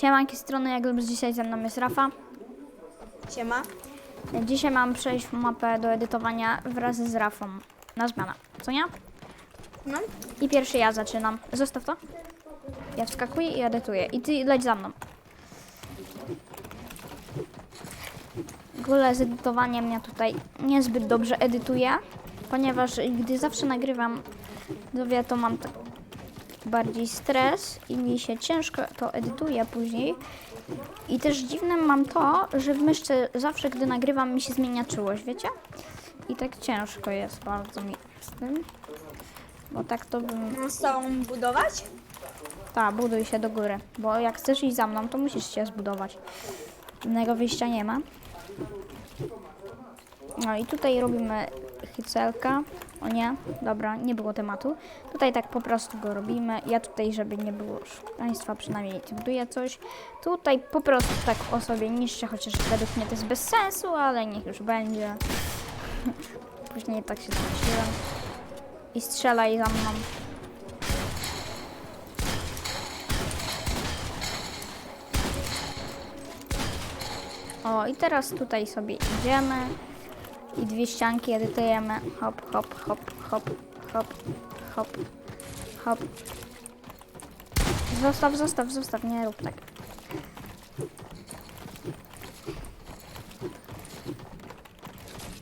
Siemanki strony, jak lubisz, dzisiaj ze mną jest Rafa. Siema. Dzisiaj mam przejść mapę do edytowania wraz z Rafą. Na zmianę, co nie? No. I pierwszy ja zaczynam. Zostaw to. Ja wskakuję i edytuję. I ty leć za mną. W ogóle z edytowaniem ja tutaj niezbyt dobrze edytuję, ponieważ gdy zawsze nagrywam, wie, to mam tak bardziej stres i mi się ciężko to edytuje później. I też dziwne mam to, że w myszce zawsze, gdy nagrywam, mi się zmienia czułość, wiecie? I tak ciężko jest bardzo mi z tym. Bo tak to bym... Tobą budować? Ta, buduj się do góry. Bo jak chcesz iść za mną, to musisz się zbudować. Innego wyjścia nie ma. No i tutaj robimy hycelka. O nie, dobra, nie było tematu. Tutaj tak po prostu go robimy. Ja tutaj, żeby nie było państwa, przynajmniej buduję coś. Tutaj po prostu tak o sobie niszczę, chociaż według mnie to jest bez sensu, ale niech już będzie. Później tak się zmusiłem. I strzelaj za mną. O, i teraz tutaj sobie idziemy i dwie ścianki edytujemy. Hop, hop, hop, hop, hop, hop, hop. Zostaw, zostaw, zostaw, nie rób tak.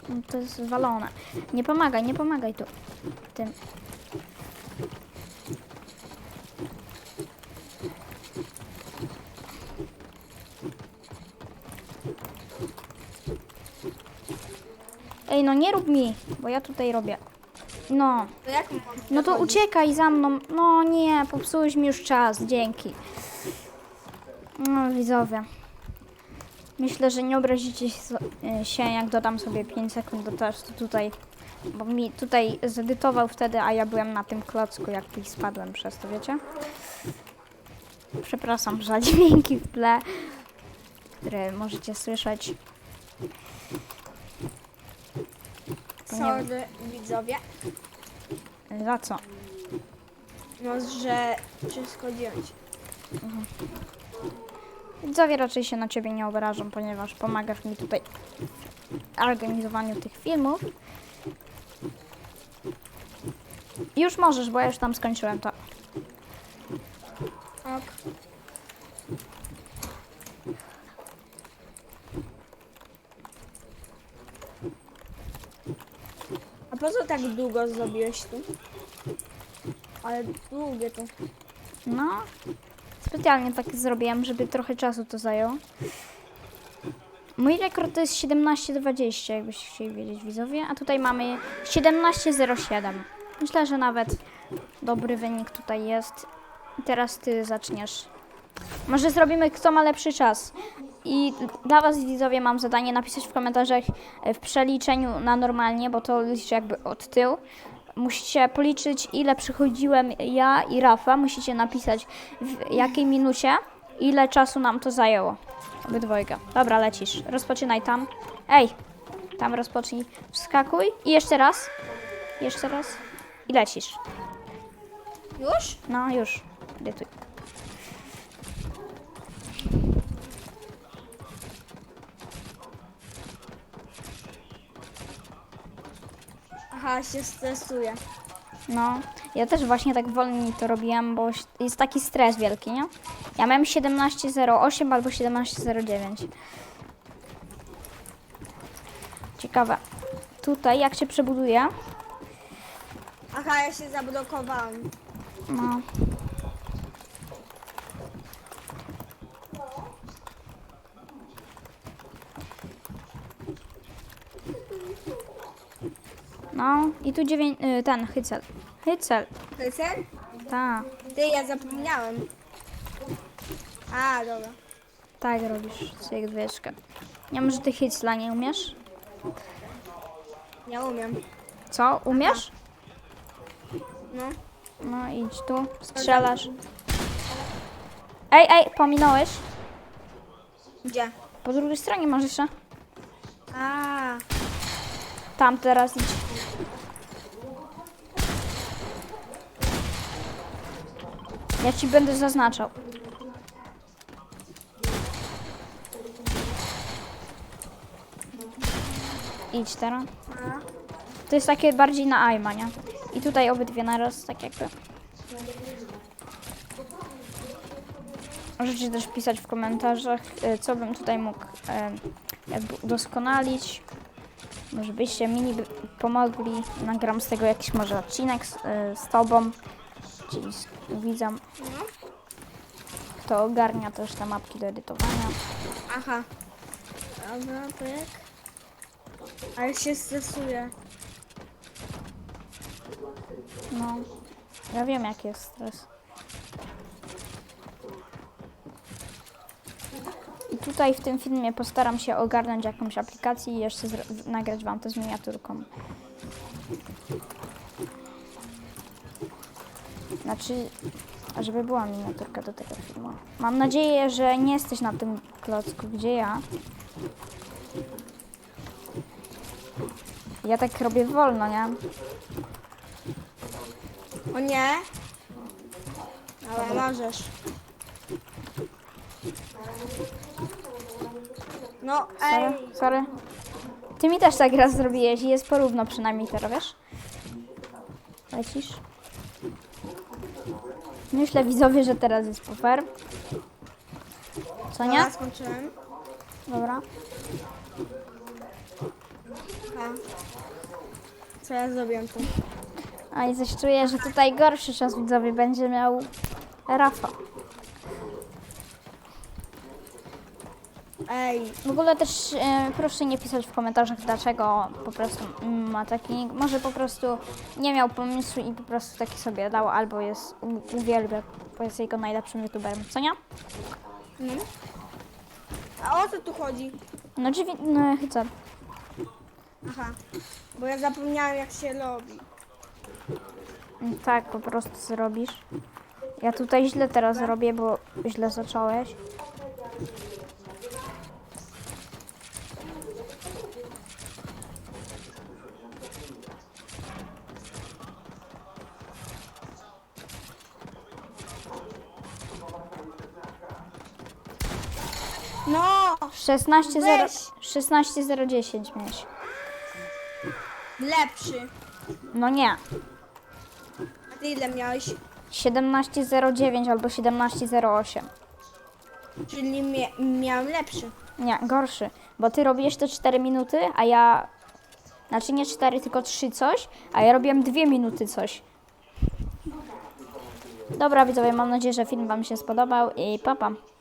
No To jest walone. Nie pomagaj, nie pomagaj tu. Tym. Ej, no nie rób mi, bo ja tutaj robię. No, To jak mam no to uciekaj za mną. No nie, popsułeś mi już czas, dzięki. No widzowie. Myślę, że nie obrazicie się- się, jak dodam sobie 5 sekund do testu tutaj. Bo mi tutaj zedytował wtedy, a ja byłem na tym klocku, jak spadłem przez to, wiecie? Przepraszam za dźwięki w tle, które możecie słyszeć. Sorry, widzowie. Za co? No, że wszystko dzięć. Widzowie raczej się na Ciebie nie obrażą, ponieważ pomagasz mi tutaj w organizowaniu tych filmów. Już możesz, bo ja już tam skończyłem to. Ok. A po co tak długo zrobiłeś tu? Ale długie to. No, specjalnie tak zrobiłem, żeby trochę czasu to zajęło. Mój rekord to jest 17.20, jakbyście chcieli wiedzieć widzowie, a tutaj mamy 17.07. Myślę, że nawet dobry wynik tutaj jest. Teraz ty zaczniesz. Może zrobimy kto ma lepszy czas. I dla was widzowie mam zadanie napisać w komentarzach e, w przeliczeniu na normalnie, bo to liczę jakby od tyłu. Musicie policzyć ile przychodziłem ja i Rafa. Musicie napisać w jakiej minucie, ile czasu nam to zajęło. Obydwojga. Dobra, lecisz. Rozpoczynaj tam. Ej, tam rozpocznij. Wskakuj i jeszcze raz. Jeszcze raz. I lecisz. Już? No już. Edytuj. Aha, się stresuję. No, ja też właśnie tak wolniej to robiłam, bo jest taki stres wielki, nie? Ja miałem 17.08 albo 17.09. Ciekawe. Tutaj, jak się przebuduje, Aha, ja się zablokowałem. no. No, i tu dziewięć, y, ten, hycel. Hycel, Hycel? ta, Ty, ja zapomniałem. A, dobra. tak robisz, cyk, dwieczkę. Nie może ty hycla nie umiesz? Nie umiem. Co, umiesz? No. No idź tu, strzelasz. Ej, ej, pominąłeś. Gdzie? Po drugiej stronie masz jeszcze. A, Tam teraz idź. Ja ci będę zaznaczał. Idź teraz. To jest takie bardziej na aima, nie? I tutaj obydwie naraz, tak jakby. Możecie też pisać w komentarzach, y, co bym tutaj mógł y, jakby udoskonalić. Może byście mi pomogli. Nagram z tego jakiś może odcinek z, y, z tobą z widzem. Kto ogarnia też te mapki do edytowania. aha. Dobra, pyk. Ale się stresuję. No, ja wiem jaki jest stres. I tutaj w tym filmie postaram się ogarnąć jakąś aplikację i jeszcze nagrać Wam to z miniaturką. Znaczy, żeby była miniaturka do tego filmu. Mam nadzieję, że nie jesteś na tym klocku, gdzie ja. Ja tak robię wolno, nie? O nie. Ale możesz. No, ej. Sorry, sorry. Ty mi też tak raz zrobiłeś i jest porówno przynajmniej teraz, wiesz? Lecisz? Myślę widzowie, że teraz jest fair. Co nie? Dobra, skończyłem. Dobra. A. Co ja zrobiłem tu? A i coś czuję, że tutaj gorszy czas widzowie będzie miał Rafa. Ej, W ogóle też e, proszę nie pisać w komentarzach, dlaczego po prostu mm, ma taki. Może po prostu nie miał pomysłu i po prostu taki sobie dał, albo jest u- uwielbia, bo jest jego najlepszym youtuberem, co nie? no. A o co tu chodzi? No drzwi, no co? Aha. Bo ja zapomniałem jak się robi. Mm, Tak, po prostu zrobisz. Ja tutaj źle teraz robię, bo źle zacząłeś. No! 16 Weź. 16 010 miałeś. Lepszy. No nie. A ty ile miałeś? 17 09 albo 17 08. Czyli mia miałem lepszy. Nie, gorszy, bo ty robiłeś to 4 minuty, a ja. Znaczy nie 4, tylko 3 coś, a ja robiłem 2 minuty coś. Dobra widzowie, mam nadzieję, że film Wam się spodobał i papa. Pa.